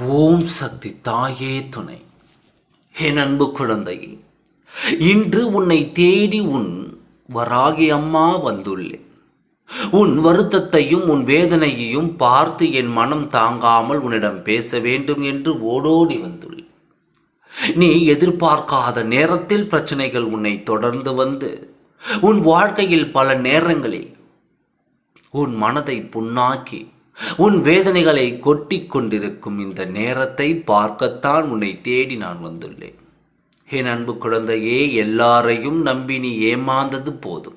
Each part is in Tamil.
ஓம் சக்தி தாயே துணை. என் அன்பு குழந்தை இன்று உன்னை தேடி உன் வராகி அம்மா வந்துள்ளேன். உன் வருத்தத்தையும் உன் வேதனையையும் பார்த்து என் மனம் தாங்காமல் உன்னிடம் பேச வேண்டும் என்று ஓடோடி வந்துள்ளேன். நீ எதிர்பார்க்காத நேரத்தில் பிரச்சனைகள் உன்னை தொடர்ந்து வந்து உன் வாழ்க்கையில் பல நேரங்களில் உன் மனதை புண்ணாக்கி உன் வேதனைகளை கொட்டி கொண்டிருக்கும் இந்த நேரத்தை பார்க்கத்தான் உன்னை தேடி நான் வந்துள்ளேன். என் அன்பு குழந்தையே எல்லாரையும் நம்பி நீ ஏமாந்தது போதும்.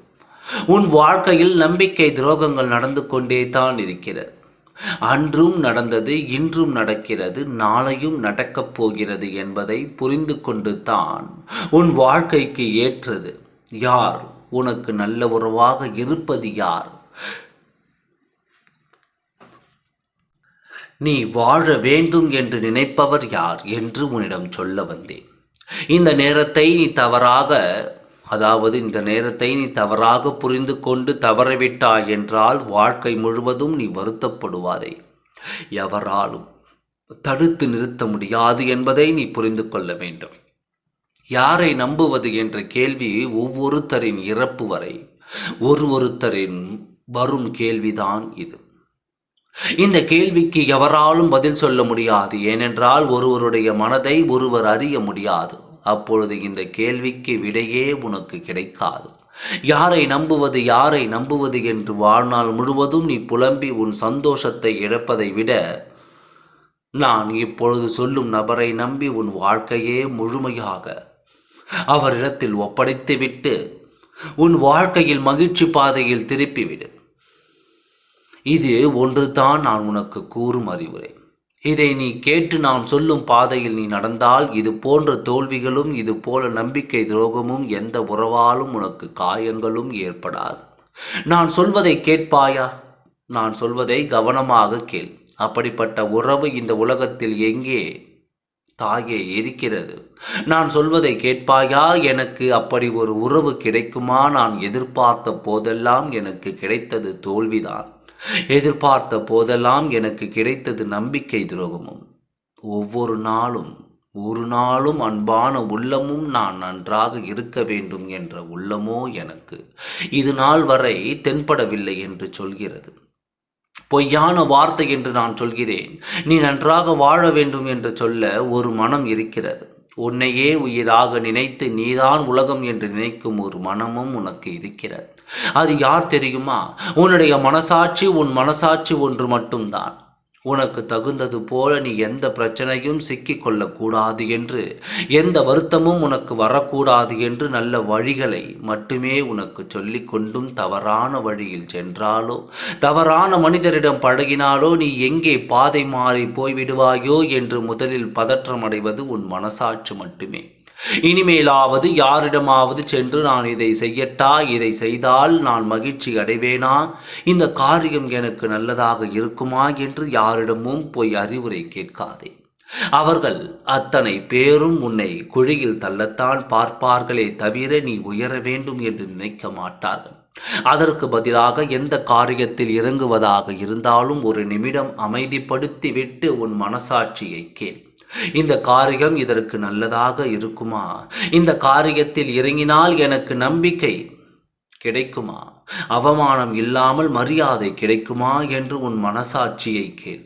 உன் வாழ்க்கையில் நம்பிக்கை துரோகங்கள் நடந்து கொண்டே தான் இருக்கிறது. அன்றும் நடந்தது இன்றும் நடக்கிறது நாளையும் நடக்கப் போகிறது என்பதை புரிந்து கொண்டு தான் உன் வாழ்க்கைக்கு ஏற்றது. யார் உனக்கு நல்ல உறவாக இருப்பது யார்? நீ வாழ வேண்டும் என்று நினைப்பவர் யார் என்று உன்னிடம் சொல்ல வந்தேன். இந்த நேரத்தை நீ தவறாக அதாவது இந்த நேரத்தை நீ தவறாக புரிந்து கொண்டு தவறவிட்டாய் என்றால் வாழ்க்கை முழுவதும் நீ வருத்தப்படுவாதே. எவராலும் தடுத்து நிறுத்த முடியாது என்பதை நீ புரிந்து கொள்ள வேண்டும். யாரை நம்புவது என்ற கேள்வி ஒவ்வொருத்தரின் இறப்பு வரை ஒரு ஒருத்தரின் வரும் கேள்விதான் இது. இந்த கேள்விக்கு எவராலும் பதில் சொல்ல முடியாது. ஏனென்றால் ஒருவருடைய மனதை ஒருவர் அறிய முடியாது. அப்பொழுது இந்த கேள்விக்கு விடையே உனக்கு கிடைக்காது. யாரை நம்புவது யாரை நம்புவது என்று வாழ்நாள் முழுவதும் நீ புலம்பி உன் சந்தோஷத்தை இழப்பதை விட நான் இப்பொழுது சொல்லும் நபரை நம்பி உன் வாழ்க்கையே முழுமையாக அவரிடத்தில் ஒப்படைத்துவிட்டு உன் வாழ்க்கையில் மகிழ்ச்சி பாதையில் திருப்பிவிடு. இது ஒன்றுதான் நான் உனக்கு கூறும் அறிவுரை. இதை நீ கேட்டு நான் சொல்லும் பாதையில் நீ நடந்தால் இது போன்ற தோல்விகளும் இது போல நம்பிக்கை துரோகமும் எந்த உறவாலும் உனக்கு காயங்களும் ஏற்படாது. நான் சொல்வதை கேட்பாயா? நான் சொல்வதை கவனமாக கேள். அப்படிப்பட்ட உறவு இந்த உலகத்தில் எங்கே? தாயே இருக்கிறது நான் சொல்வதை கேட்பாயா? எனக்கு அப்படி ஒரு உறவு கிடைக்குமா? நான் எதிர்பார்த்த போதெல்லாம் எனக்கு கிடைத்தது தோல்விதான். எதிர்பார்த்த போதெல்லாம் எனக்கு கிடைத்தது நம்பிக்கை துரோகமும். ஒவ்வொரு நாளும் ஒரு நாளும் அன்பான உள்ளமும் நான் நன்றாக இருக்க வேண்டும் என்ற உள்ளமோ எனக்கு. இது நாள் வரை தென்படவில்லை என்று சொல்கிறது. பொய்யான வார்த்தை என்று நான் சொல்கிறேன். நீ நன்றாக வாழ வேண்டும் என்று சொல்ல ஒரு மனம் இருக்கிறது. உன்னையே உயிராக நினைத்து நீதான் உலகம் என்று நினைக்கும் ஒரு மனமும் உனக்கு இருக்கிறது. அது யார் தெரியுமா? உன்னுடைய மனசாட்சி உன் மனசாட்சி ஒன்று மட்டும்தான். உனக்கு தகுந்தது போல நீ எந்த பிரச்சனையும் சிக்கிக் கொள்ளக்கூடாது என்று எந்த வருத்தமும் உனக்கு வரக்கூடாது என்று நல்ல வழிகளை மட்டுமே உனக்கு சொல்லி கொண்டும் தவறான வழியில் சென்றாலோ தவறான மனிதரிடம் பழகினாலோ நீ எங்கே பாதை மாறி போய்விடுவாயோ என்று முதலில் பதற்றமடைவது உன் மனசாட்சி மட்டுமே. இனிமேலாவது யாரிடமாவது சென்று நான் இதை செய்யட்டா? இதை செய்தால் நான் மகிழ்ச்சி அடைவேனா? இந்த காரியம் எனக்கு நல்லதாக இருக்குமா? என்று யாரிடமும் போய் அறிவுரை கேட்காதே. அவர்கள் அத்தனை பேரும் உன்னை குழியில் தள்ளத்தான் பார்ப்பார்களே தவிர நீ உயர வேண்டும் என்று நினைக்க மாட்டார்கள். அதற்கு பதிலாக எந்த காரியத்தில் இறங்குவதாக இருந்தாலும் ஒரு நிமிடம் அமைதிப்படுத்திவிட்டு உன் மனசாட்சியை கேள். இந்த காரியம் இதற்கு நல்லதாக இருக்குமா? இந்த காரியத்தில் இறங்கினால் எனக்கு நம்பிக்கை கிடைக்குமா? அவமானம் இல்லாமல் மரியாதை கிடைக்குமா என்று உன் மனசாட்சியை கேள்.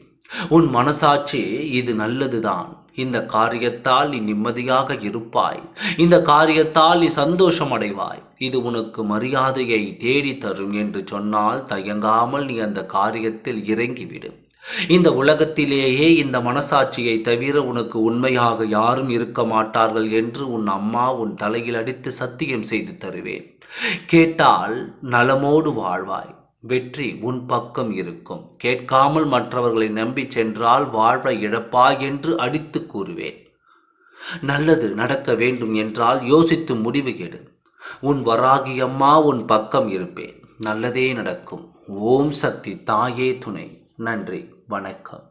உன் மனசாட்சி இது நல்லதுதான். இந்த காரியத்தால் நீ நிம்மதியாக இருப்பாய். இந்த காரியத்தால் நீ சந்தோஷம் அடைவாய் இது உனக்கு மரியாதையை தேடி தரும் என்று சொன்னால் தயங்காமல் நீ அந்த காரியத்தில் இறங்கிவிடும் இந்த உலகத்திலேயே இந்த மனசாட்சியை தவிர உனக்கு உண்மையாக யாரும் இருக்க மாட்டார்கள் என்று உன் அம்மா உன் தலையில் அடித்து சத்தியம் செய்து தருவேன். கேட்டால் நலமோடு வாழ்வாய். வெற்றி உன் பக்கம் இருக்கும். கேட்காமல் மற்றவர்களை நம்பி சென்றால் வாழ்வை இழப்பாய் என்று அடித்து கூறுவேன். நல்லது நடக்க வேண்டும் என்றால் யோசித்து முடிவு எடு. உன் வராகி அம்மா உன் பக்கம் இருப்பேன். நல்லதே நடக்கும். ஓம் சக்தி தாயே துணை. நன்றி. வணக்கம்.